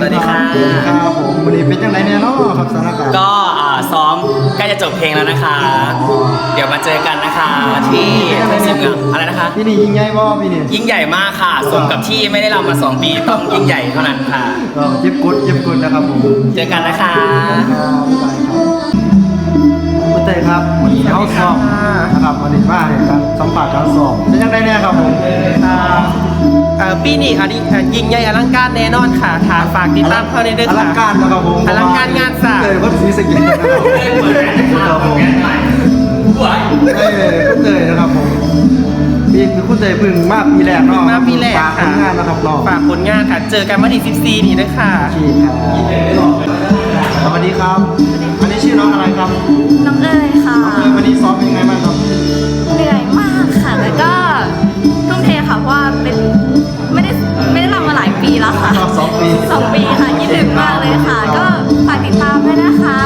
สวัสดีค่ะ ครับผมวันนี้เป็นยังไงเนี่ยเนาะครับสถานการณ์ก็อ่าซ้อมใกล้จะจบเพลงแล้วนะคะ เดี๋ยวมาเจอกันนะคะที่เทศกาอะไรนะคะ พี่นี่ยิ่งใหญ่มากพี่นี่ยิ่งใหญ่มากค่ะสมกับที่ไม่ได้รำมาสองปีต้องยิ่งใหญ่เท่านั้นค่ะ เออเบกุดยิบกุดนะครับผมเจอกันนะคะ ครับบ๊ครับวันนี้เขาสอบนะครับวันนี้ว่าเนี่ยครับสัมผัสการสอบเป็นยังไงเนี่ยครับผม ครับ อปีนี้ค่ะนี่ค่ะยิ่งใหญ่อลังการแน่นอนค่ะถาฝากติดตามเข้าในเด้ออลัค่ะ งการนะครับผมอลังการงานสร้างเต้ยวัดศรีสะเกษนะครับผมเต้ยคุณเต้ยนะครับผมปีคือคุณเต้ยเพึ่งมาปีแรกเนาะมาปีแรกฝากค่ะผลงานนะครับน้องฝากผลงานค่ะ เจอกันวันที่14 นี้ด้วยค่ะชีครับสวัสดีครับ อันนี้ชื่อน้องอะไรครับ ค่ะ สองปี สองปีค่ะคิดถึงมากเลยค่ะ ก็ฝากติดตามด้วยนะคะ